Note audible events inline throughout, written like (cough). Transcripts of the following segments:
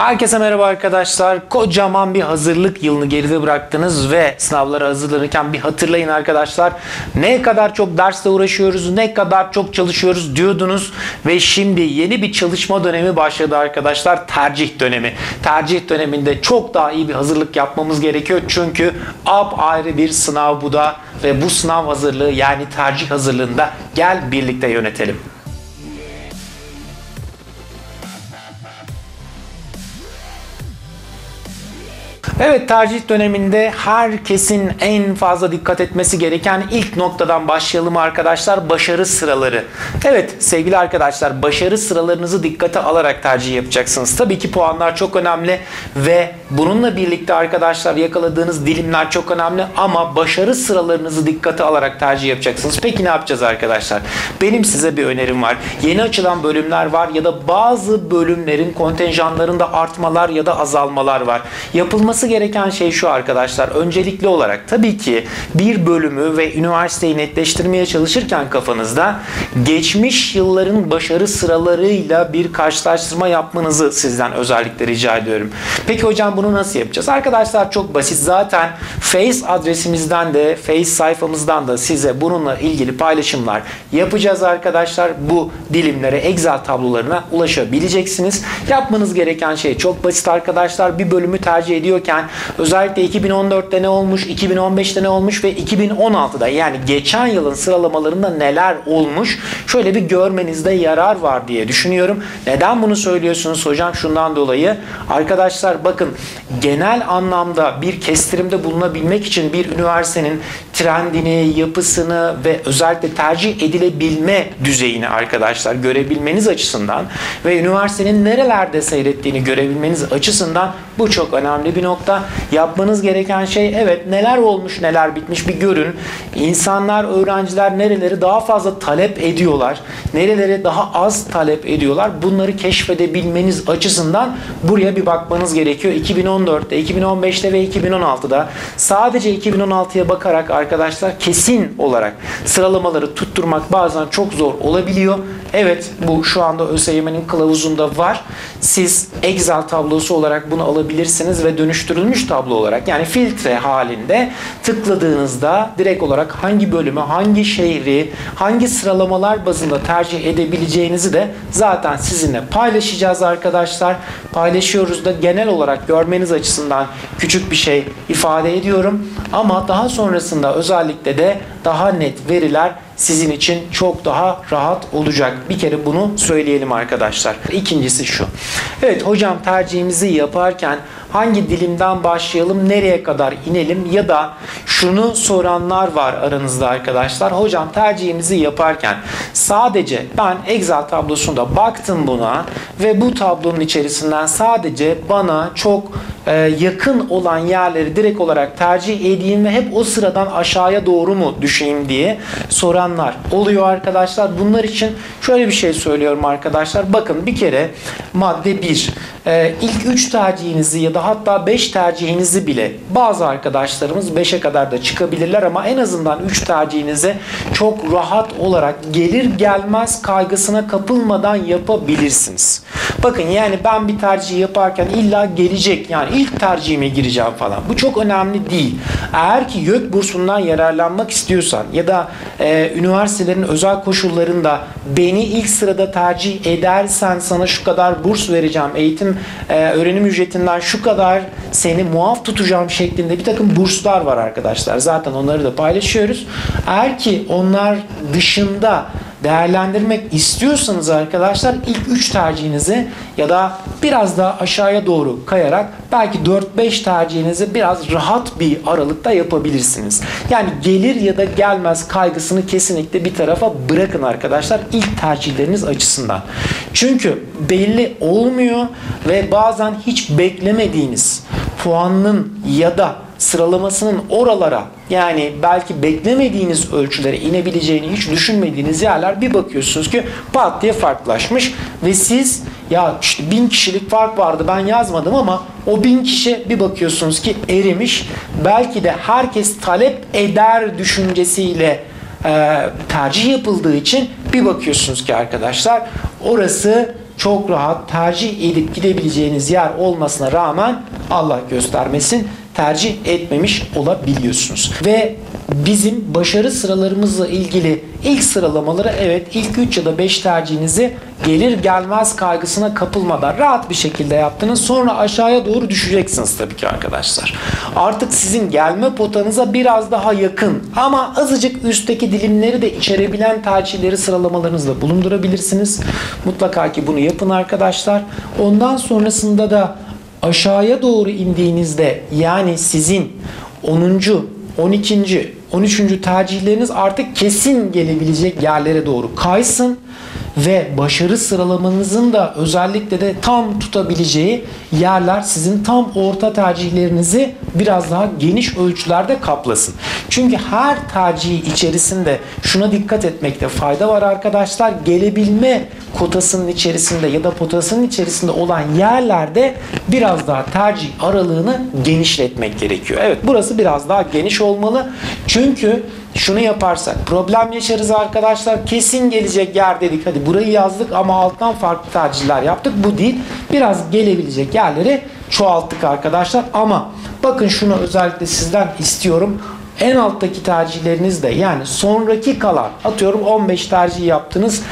Herkese merhaba arkadaşlar. Kocaman bir hazırlık yılını geride bıraktınız ve sınavlara hazırlanırken bir hatırlayın arkadaşlar. Ne kadar çok dersle uğraşıyoruz, ne kadar çok çalışıyoruz diyordunuz ve şimdi yeni bir çalışma dönemi başladı arkadaşlar. Tercih dönemi. Tercih döneminde çok daha iyi bir hazırlık yapmamız gerekiyor. Çünkü ayrı bir sınav bu da ve bu sınav hazırlığı yani tercih hazırlığında gel birlikte yönetelim. Evet tercih döneminde herkesin en fazla dikkat etmesi gereken ilk noktadan başlayalım arkadaşlar. Başarı sıraları. Evet sevgili arkadaşlar başarı sıralarınızı dikkate alarak tercih yapacaksınız. Tabii ki puanlar çok önemli ve bununla birlikte arkadaşlar yakaladığınız dilimler çok önemli ama başarı sıralarınızı dikkate alarak tercih yapacaksınız. Peki ne yapacağız arkadaşlar? Benim size bir önerim var. Yeni açılan bölümler var ya da bazı bölümlerin kontenjanlarında artmalar ya da azalmalar var. Yapılması gereken şey şu arkadaşlar. Öncelikli olarak tabii ki bir bölümü ve üniversiteyi netleştirmeye çalışırken kafanızda geçmiş yılların başarı sıralarıyla bir karşılaştırma yapmanızı sizden özellikle rica ediyorum. Peki hocam bunu nasıl yapacağız? Arkadaşlar çok basit. Zaten Face adresimizden de Face sayfamızdan da size bununla ilgili paylaşımlar yapacağız arkadaşlar. Bu dilimlere Excel tablolarına ulaşabileceksiniz. Yapmanız gereken şey çok basit arkadaşlar. Bir bölümü tercih ediyorken rağmen özellikle 2014'te ne olmuş, 2015'te ne olmuş ve 2016'da yani geçen yılın sıralamalarında neler olmuş şöyle bir görmenizde yarar var diye düşünüyorum. Neden bunu söylüyorsunuz hocam? Şundan dolayı arkadaşlar bakın genel anlamda bir kestirimde bulunabilmek için bir üniversitenin trendini, yapısını ve özellikle tercih edilebilme düzeyini arkadaşlar görebilmeniz açısından ve üniversitenin nerelerde seyrettiğini görebilmeniz açısından bu çok önemli bir nokta yapmanız gereken şey evet neler olmuş neler bitmiş bir görün. İnsanlar, öğrenciler nereleri daha fazla talep ediyorlar. Nereleri daha az talep ediyorlar. Bunları keşfedebilmeniz açısından buraya bir bakmanız gerekiyor. 2014'te, 2015'te ve 2016'da sadece 2016'ya bakarak arkadaşlar kesin olarak sıralamaları tutturmak bazen çok zor olabiliyor. Evet bu şu anda ÖSYM'nin kılavuzunda var. Siz Excel tablosu olarak bunu alabilirsiniz ve dönüştürülmüş tablo olarak yani filtre halinde tıkladığınızda direkt olarak hangi bölümü, hangi şehri, hangi sıralamalar bazında tercih edebileceğinizi de zaten sizinle paylaşacağız arkadaşlar. Paylaşıyoruz da genel olarak görmeniz açısından küçük bir şey ifade ediyorum. Ama daha sonrasında özellikle de daha net veriler sizin için çok daha rahat olacak. Bir kere bunu söyleyelim arkadaşlar. İkincisi şu. Evet hocam tercihimizi yaparken hangi dilimden başlayalım, nereye kadar inelim ya da şunu soranlar var aranızda arkadaşlar. Hocam tercihimizi yaparken sadece ben Excel tablosunda baktım buna ve bu tablonun içerisinden sadece bana çok e, yakın olan yerleri direkt olarak tercih edeyim ve hep o sıradan aşağıya doğru mu düşeyim diye soranlar oluyor arkadaşlar. Bunlar için şöyle bir şey söylüyorum arkadaşlar. Bakın bir kere madde 1 e, ilk 3 tercihinizi ya da hatta 5 tercihinizi bile bazı arkadaşlarımız 5'e kadar da çıkabilirler ama en azından 3 tercihinizi çok rahat olarak gelir gelmez kaygısına kapılmadan yapabilirsiniz. Bakın yani ben bir tercih yaparken illa gelecek yani ilk tercihime gireceğim falan. Bu çok önemli değil. Eğer ki YÖK bursundan yararlanmak istiyorsan ya da e, üniversitelerin özel koşullarında beni ilk sırada tercih edersen sana şu kadar burs vereceğim, eğitim e, öğrenim ücretinden şu kadar seni muaf tutacağım şeklinde bir takım burslar var arkadaşlar. Zaten onları da paylaşıyoruz. Eğer ki onlar dışında değerlendirmek istiyorsanız arkadaşlar ilk 3 tercihinizi ya da biraz daha aşağıya doğru kayarak belki 4-5 tercihinizi biraz rahat bir aralıkta yapabilirsiniz. Yani gelir ya da gelmez kaygısını kesinlikle bir tarafa bırakın arkadaşlar ilk tercihleriniz açısından. Çünkü belli olmuyor ve bazen hiç beklemediğiniz puanın ya da sıralamasının oralara yani belki beklemediğiniz ölçülere inebileceğini hiç düşünmediğiniz yerler bir bakıyorsunuz ki pat diye farklılaşmış. Ve siz ya işte bin kişilik fark vardı ben yazmadım ama o bin kişi bir bakıyorsunuz ki erimiş. Belki de herkes talep eder düşüncesiyle e, tercih yapıldığı için bir bakıyorsunuz ki arkadaşlar orası çok rahat tercih edip gidebileceğiniz yer olmasına rağmen Allah göstermesin tercih etmemiş olabiliyorsunuz. Ve bizim başarı sıralarımızla ilgili ilk sıralamaları evet ilk 3 ya da 5 tercihinizi gelir gelmez kaygısına kapılmadan rahat bir şekilde yaptınız. Sonra aşağıya doğru düşeceksiniz tabii ki arkadaşlar. Artık sizin gelme potanıza biraz daha yakın ama azıcık üstteki dilimleri de içerebilen tercihleri sıralamalarınızda bulundurabilirsiniz. Mutlaka ki bunu yapın arkadaşlar. Ondan sonrasında da aşağıya doğru indiğinizde yani sizin 10. 12. 13. tercihleriniz artık kesin gelebilecek yerlere doğru kaysın ve başarı sıralamanızın da özellikle de tam tutabileceği yerler sizin tam orta tercihlerinizi biraz daha geniş ölçülerde kaplasın. Çünkü her tercih içerisinde şuna dikkat etmekte fayda var arkadaşlar. Gelebilme kotasının içerisinde ya da potasının içerisinde olan yerlerde biraz daha tercih aralığını genişletmek gerekiyor. Evet burası biraz daha geniş olmalı. Çünkü şunu yaparsak problem yaşarız arkadaşlar. Kesin gelecek yer dedik. Hadi burayı yazdık ama alttan farklı tercihler yaptık. Bu değil. Biraz gelebilecek yerleri çoğalttık arkadaşlar. Ama bakın şunu özellikle sizden istiyorum en alttaki tercihleriniz de yani sonraki kalan atıyorum 15 tercih yaptınız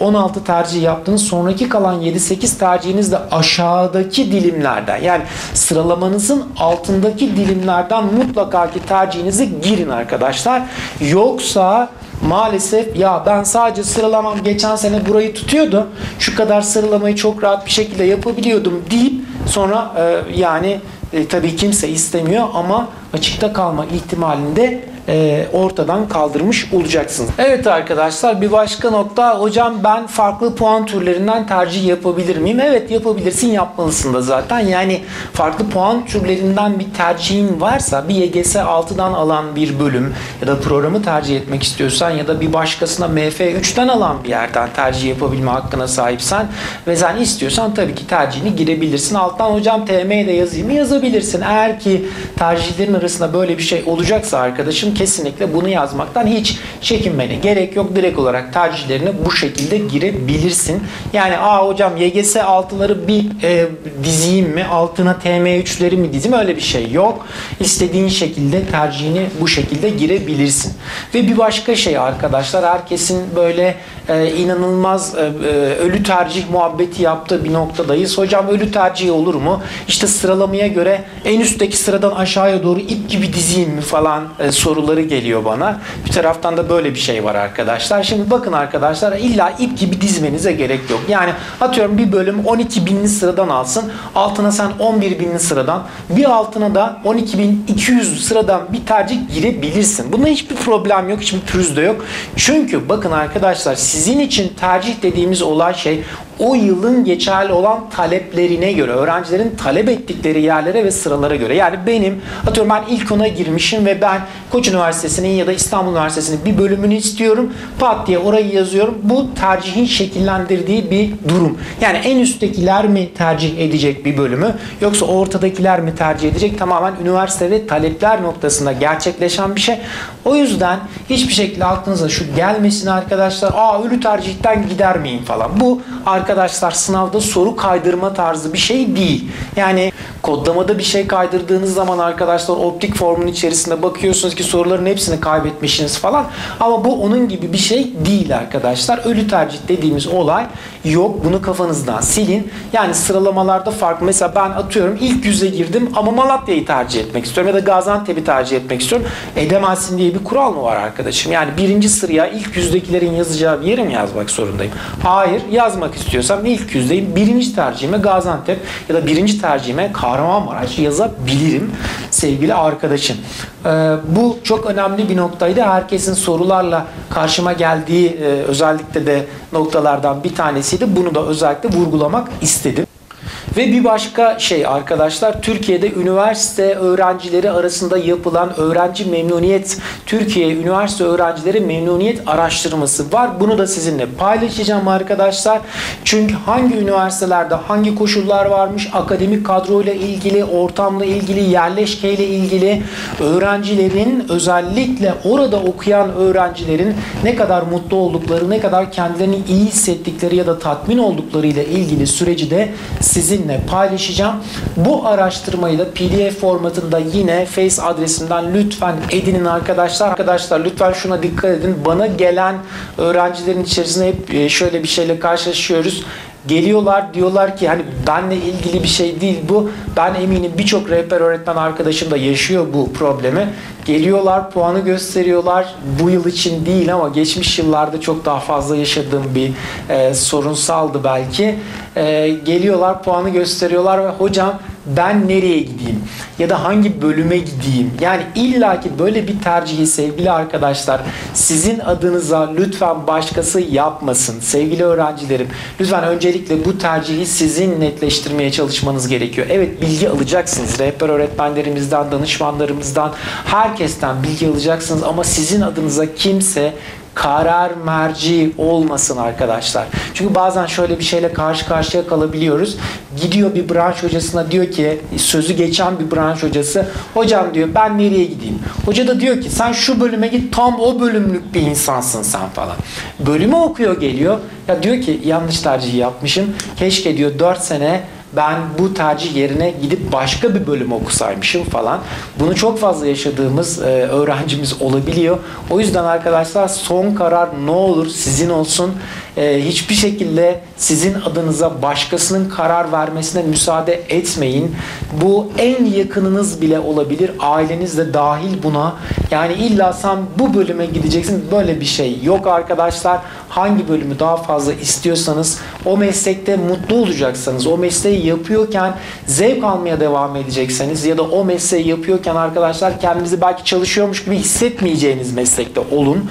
16 e, tercih yaptınız sonraki kalan 7-8 tercihiniz de aşağıdaki dilimlerden yani sıralamanızın altındaki dilimlerden mutlaka ki tercihinizi girin arkadaşlar. Yoksa maalesef ya ben sadece sıralamam geçen sene burayı tutuyordu şu kadar sıralamayı çok rahat bir şekilde yapabiliyordum deyip sonra e, yani e, tabii kimse istemiyor ama açıkta kalma ihtimalinde e, ortadan kaldırmış olacaksınız. Evet arkadaşlar bir başka nokta hocam ben farklı puan türlerinden tercih yapabilir miyim? Evet yapabilirsin yapmalısın da zaten. Yani farklı puan türlerinden bir tercihin varsa bir YGS 6'dan alan bir bölüm ya da programı tercih etmek istiyorsan ya da bir başkasına MF3'ten alan bir yerden tercih yapabilme hakkına sahipsen ve sen istiyorsan tabii ki tercihini girebilirsin. Alttan hocam TM'ye de yazayım mı? Yazabilirsin. Eğer ki tercihlerin arasında böyle bir şey olacaksa arkadaşım kesinlikle bunu yazmaktan hiç çekinmene gerek yok. Direkt olarak tercihlerini bu şekilde girebilirsin. Yani aa hocam YGS altıları bir e, dizeyim mi? Altına TM3'leri mi dizeyim? Öyle bir şey yok. İstediğin şekilde tercihini bu şekilde girebilirsin. Ve bir başka şey arkadaşlar herkesin böyle e, inanılmaz e, e, ölü tercih muhabbeti yaptığı bir noktadayız. Hocam ölü tercih olur mu? İşte sıralamaya göre en üstteki sıradan aşağıya doğru ip gibi dizeyim mi falan e, soruları geliyor bana. Bir taraftan da böyle bir şey var arkadaşlar. Şimdi bakın arkadaşlar illa ip gibi dizmenize gerek yok. Yani atıyorum bir bölüm 12 binli sıradan alsın. Altına sen 11 binli sıradan bir altına da 12.200 sıradan bir tercih girebilirsin. Bunda hiçbir problem yok. Hiçbir pürüz de yok. Çünkü bakın arkadaşlar sizin için tercih dediğimiz olay şey o yılın geçerli olan taleplerine göre, öğrencilerin talep ettikleri yerlere ve sıralara göre. Yani benim atıyorum ben ilk ona girmişim ve ben Koç Üniversitesi'nin ya da İstanbul Üniversitesi'nin bir bölümünü istiyorum. Pat diye orayı yazıyorum. Bu tercihin şekillendirdiği bir durum. Yani en üsttekiler mi tercih edecek bir bölümü yoksa ortadakiler mi tercih edecek? Tamamen üniversite ve talepler noktasında gerçekleşen bir şey. O yüzden hiçbir şekilde aklınıza şu gelmesin arkadaşlar. Aa ölü tercihten gider miyim falan. Bu sınavda soru kaydırma tarzı bir şey değil. Yani kodlamada bir şey kaydırdığınız zaman arkadaşlar optik formun içerisinde bakıyorsunuz ki soruların hepsini kaybetmişsiniz falan. Ama bu onun gibi bir şey değil arkadaşlar. Ölü tercih dediğimiz olay yok. Bunu kafanızdan silin. Yani sıralamalarda farklı. Mesela ben atıyorum ilk yüze girdim ama Malatya'yı tercih etmek istiyorum ya da Gaziantep'i tercih etmek istiyorum. Edemezsin diye bir kural mı var arkadaşım? Yani birinci sıraya ilk yüzdekilerin yazacağı bir yere mi yazmak zorundayım? Hayır. Yazmak istiyorsam ilk yüzdeyim. Birinci tercihime Gaziantep ya da birinci tercihime Kahramanmaraş yazabilirim sevgili arkadaşım. Ee, bu çok önemli bir noktaydı. Herkesin sorularla karşıma geldiği e, özellikle de noktalardan bir tanesiydi. Bunu da özellikle vurgulamak istedim. Ve bir başka şey arkadaşlar Türkiye'de üniversite öğrencileri arasında yapılan öğrenci memnuniyet Türkiye üniversite öğrencileri memnuniyet araştırması var. Bunu da sizinle paylaşacağım arkadaşlar. Çünkü hangi üniversitelerde hangi koşullar varmış, akademik kadroyla ilgili, ortamla ilgili, yerleşkeyle ilgili öğrencilerin özellikle orada okuyan öğrencilerin ne kadar mutlu oldukları, ne kadar kendilerini iyi hissettikleri ya da tatmin oldukları ile ilgili süreci de sizinle paylaşacağım. Bu araştırmayı da PDF formatında yine Face adresimden lütfen edinin arkadaşlar. Arkadaşlar lütfen şuna dikkat edin. Bana gelen öğrencilerin içerisinde hep e, şöyle bir şeyle karşılaşıyoruz. Geliyorlar diyorlar ki hani benle ilgili bir şey değil bu. Ben eminim birçok rehber öğretmen arkadaşım da yaşıyor bu problemi. Geliyorlar puanı gösteriyorlar. Bu yıl için değil ama geçmiş yıllarda çok daha fazla yaşadığım bir e, sorunsaldı belki. E, geliyorlar puanı gösteriyorlar ve hocam ben nereye gideyim? Ya da hangi bölüme gideyim? Yani illaki böyle bir tercihi sevgili arkadaşlar sizin adınıza lütfen başkası yapmasın. Sevgili öğrencilerim lütfen öncelikle bu tercihi sizin netleştirmeye çalışmanız gerekiyor. Evet bilgi alacaksınız. Rehber öğretmenlerimizden danışmanlarımızdan herkesten bilgi alacaksınız. Ama sizin adınıza kimse karar merci olmasın arkadaşlar. Çünkü bazen şöyle bir şeyle karşı karşıya kalabiliyoruz. Gidiyor bir branş hocasına diyor ki sözü geçen bir branş hocası hocam diyor ben nereye gideyim? Hoca da diyor ki sen şu bölüme git tam o bölümlük bir insansın sen falan. Bölümü okuyor geliyor. Ya diyor ki yanlış tercih yapmışım. Keşke diyor 4 sene ben bu tercih yerine gidip başka bir bölüm okusaymışım falan. Bunu çok fazla yaşadığımız e, öğrencimiz olabiliyor. O yüzden arkadaşlar son karar ne olur sizin olsun. E, hiçbir şekilde sizin adınıza başkasının karar vermesine müsaade etmeyin. Bu en yakınınız bile olabilir. Aileniz de dahil buna. Yani illa sen bu bölüme gideceksin. Böyle bir şey yok arkadaşlar. Hangi bölümü daha fazla istiyorsanız o meslekte mutlu olacaksanız o mesleği yapıyorken zevk almaya devam edecekseniz ya da o mesleği yapıyorken arkadaşlar kendinizi belki çalışıyormuş gibi hissetmeyeceğiniz meslekte olun.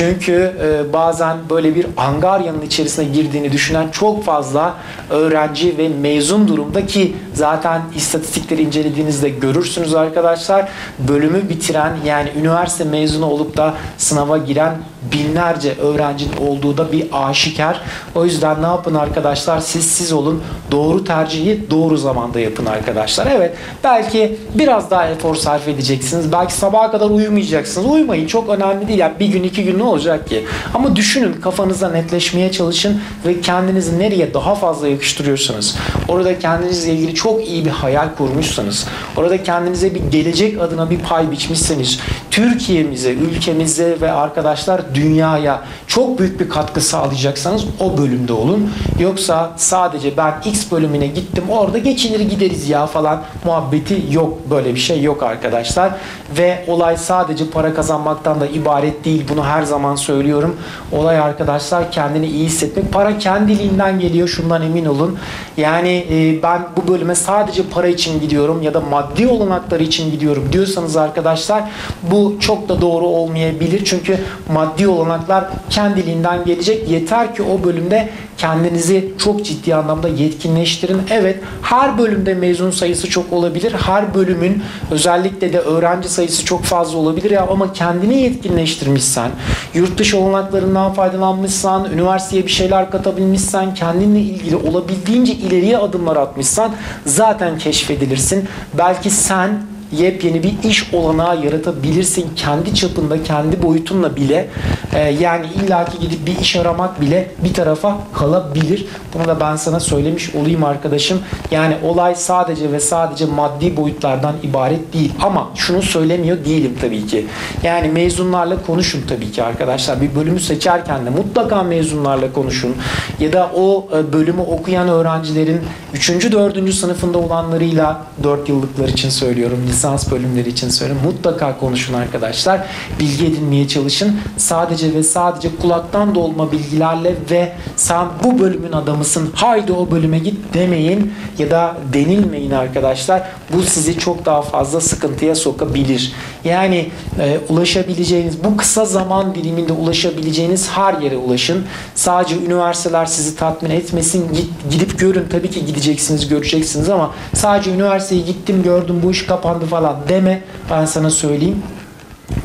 Çünkü e, bazen böyle bir angaryanın içerisine girdiğini düşünen çok fazla öğrenci ve mezun durumda ki zaten istatistikleri incelediğinizde görürsünüz arkadaşlar. Bölümü bitiren yani üniversite mezunu olup da sınava giren binlerce öğrencinin olduğu da bir aşikar. O yüzden ne yapın arkadaşlar? Siz siz olun. Doğru tercihi doğru zamanda yapın arkadaşlar. Evet belki biraz daha efor sarf edeceksiniz. Belki sabaha kadar uyumayacaksınız. Uyumayın çok önemli değil. Yani bir gün iki gün ne olacak ki? Ama düşünün kafanızda netleşmeye çalışın ve kendinizi nereye daha fazla yakıştırıyorsanız orada kendinizle ilgili çok iyi bir hayal kurmuşsanız orada kendinize bir gelecek adına bir pay biçmişseniz Türkiye'mize, ülkemize ve arkadaşlar dünyaya çok büyük bir katkı sağlayacaksanız o bölümde olun. Yoksa sadece ben X bölümüne gittim orada geçinir gideriz ya falan muhabbeti yok. Böyle bir şey yok arkadaşlar. Ve olay sadece para kazanmaktan da ibaret değil. Bunu her zaman söylüyorum. Olay arkadaşlar kendini iyi hissetmek. Para kendiliğinden geliyor. Şundan emin olun. Yani e, ben bu bölüme sadece para için gidiyorum ya da maddi olanakları için gidiyorum diyorsanız arkadaşlar bu çok da doğru olmayabilir. Çünkü maddi olanaklar kendiliğinden gelecek. Yeter ki o bölümde kendinizi çok ciddi anlamda yetkinleştirin. Evet her bölümde mezun sayısı çok olabilir. Her bölümün özellikle de öğrenci sayısı çok fazla olabilir ya ama kendini yetkinleştirmişsen, yurt dışı olanaklarından faydalanmışsan, üniversiteye bir şeyler katabilmişsen, kendinle ilgili olabildiğince ileriye adımlar atmışsan zaten keşfedilirsin. Belki sen yepyeni bir iş olanağı yaratabilirsin kendi çapında, kendi boyutunla bile. E, yani illaki gidip bir iş aramak bile bir tarafa kalabilir. Bunu da ben sana söylemiş olayım arkadaşım. Yani olay sadece ve sadece maddi boyutlardan ibaret değil. Ama şunu söylemiyor değilim tabii ki. Yani mezunlarla konuşun tabii ki arkadaşlar. Bir bölümü seçerken de mutlaka mezunlarla konuşun. Ya da o e, bölümü okuyan öğrencilerin 3. 4. sınıfında olanlarıyla 4 yıllıklar için söylüyorum lise lisans bölümleri için söylüyorum. Mutlaka konuşun arkadaşlar. Bilgi edinmeye çalışın. Sadece ve sadece kulaktan dolma bilgilerle ve sen bu bölümün adamısın haydi o bölüme git demeyin ya da denilmeyin arkadaşlar. Bu sizi çok daha fazla sıkıntıya sokabilir. Yani e, ulaşabileceğiniz bu kısa zaman diliminde ulaşabileceğiniz her yere ulaşın. Sadece üniversiteler sizi tatmin etmesin. Git, gidip görün. Tabii ki gideceksiniz, göreceksiniz ama sadece üniversiteye gittim, gördüm, bu iş kapandı falan deme. Ben sana söyleyeyim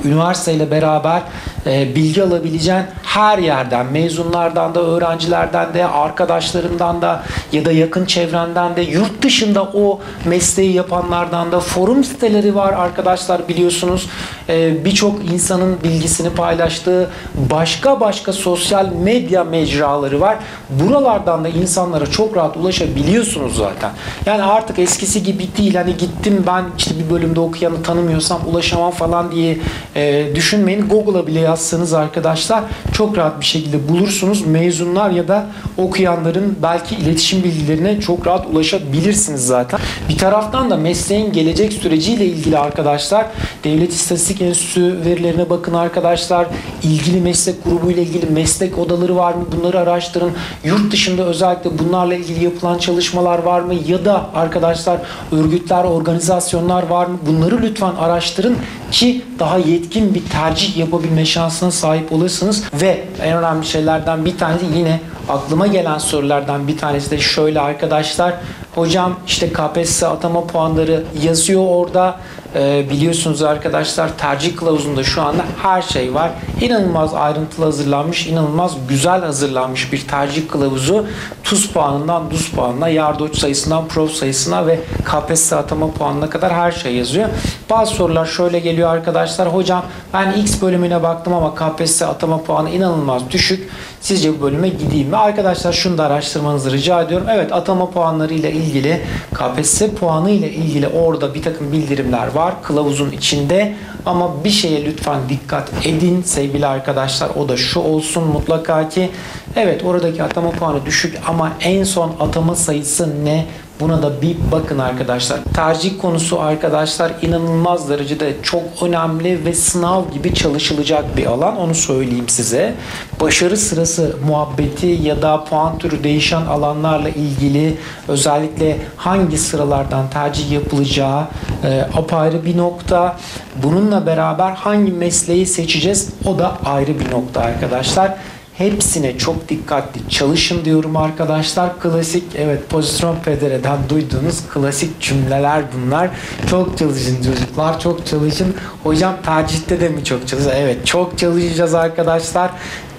üniversiteyle beraber e, bilgi alabileceğin her yerden, mezunlardan da, öğrencilerden de, arkadaşlarından da ya da yakın çevrenden de, yurt dışında o mesleği yapanlardan da forum siteleri var arkadaşlar biliyorsunuz. E, Birçok insanın bilgisini paylaştığı başka başka sosyal medya mecraları var. Buralardan da insanlara çok rahat ulaşabiliyorsunuz zaten. Yani artık eskisi gibi değil. Hani gittim ben işte bir bölümde okuyanı tanımıyorsam ulaşamam falan diye e, düşünmeyin. Google'a bile yazsanız arkadaşlar çok rahat bir şekilde bulursunuz. Mezunlar ya da okuyanların belki iletişim bilgilerine çok rahat ulaşabilirsiniz zaten. Bir taraftan da mesleğin gelecek süreciyle ilgili arkadaşlar Devlet İstatistik Enstitüsü verilerine bakın arkadaşlar. İlgili meslek grubu ile ilgili meslek odaları var mı? Bunları araştırın. Yurt dışında özellikle bunlarla ilgili yapılan çalışmalar var mı? Ya da arkadaşlar örgütler, organizasyonlar var mı? Bunları lütfen araştırın ki daha yetkin bir tercih yapabilme şansına sahip olursunuz ve en önemli şeylerden bir tanesi yine aklıma gelen sorulardan bir tanesi de şöyle arkadaşlar hocam işte KPSS atama puanları yazıyor orada ee, biliyorsunuz arkadaşlar tercih kılavuzunda şu anda her şey var. İnanılmaz ayrıntılı hazırlanmış, inanılmaz güzel hazırlanmış bir tercih kılavuzu. TUS puanından DUS puanına, yardoç sayısından prof sayısına ve KPSS atama puanına kadar her şey yazıyor. Bazı sorular şöyle geliyor arkadaşlar. Hocam ben X bölümüne baktım ama KPSS atama puanı inanılmaz düşük. Sizce bu bölüme gideyim mi? Arkadaşlar şunu da araştırmanızı rica ediyorum. Evet atama puanları ile ilgili KPSS puanı ile ilgili orada bir takım bildirimler var kılavuzun içinde ama bir şeye lütfen dikkat edin sevgili arkadaşlar o da şu olsun mutlaka ki evet oradaki atama puanı düşük ama en son atama sayısı ne Buna da bir bakın arkadaşlar. Tercih konusu arkadaşlar inanılmaz derecede çok önemli ve sınav gibi çalışılacak bir alan. Onu söyleyeyim size. Başarı sırası muhabbeti ya da puan türü değişen alanlarla ilgili özellikle hangi sıralardan tercih yapılacağı e, apayrı bir nokta. Bununla beraber hangi mesleği seçeceğiz o da ayrı bir nokta arkadaşlar. Hepsine çok dikkatli çalışın diyorum arkadaşlar. Klasik evet pozisyon pedereden duyduğunuz klasik cümleler bunlar. Çok çalışın çocuklar çok çalışın. Hocam tercihte de mi çok çalışın? Evet çok çalışacağız arkadaşlar.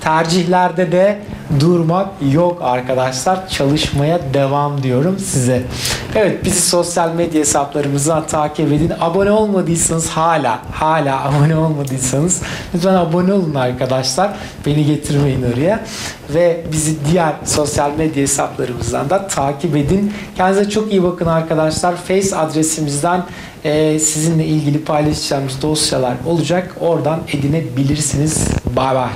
Tercihlerde de durmak yok arkadaşlar. Çalışmaya devam diyorum size. Evet bizi sosyal medya hesaplarımızdan takip edin. Abone olmadıysanız hala hala (laughs) abone olmadıysanız lütfen abone olun arkadaşlar. Beni getirmeyin oraya. Ve bizi diğer sosyal medya hesaplarımızdan da takip edin. Kendinize çok iyi bakın arkadaşlar. Face adresimizden e, sizinle ilgili paylaşacağımız dosyalar olacak. Oradan edinebilirsiniz. Bay bay.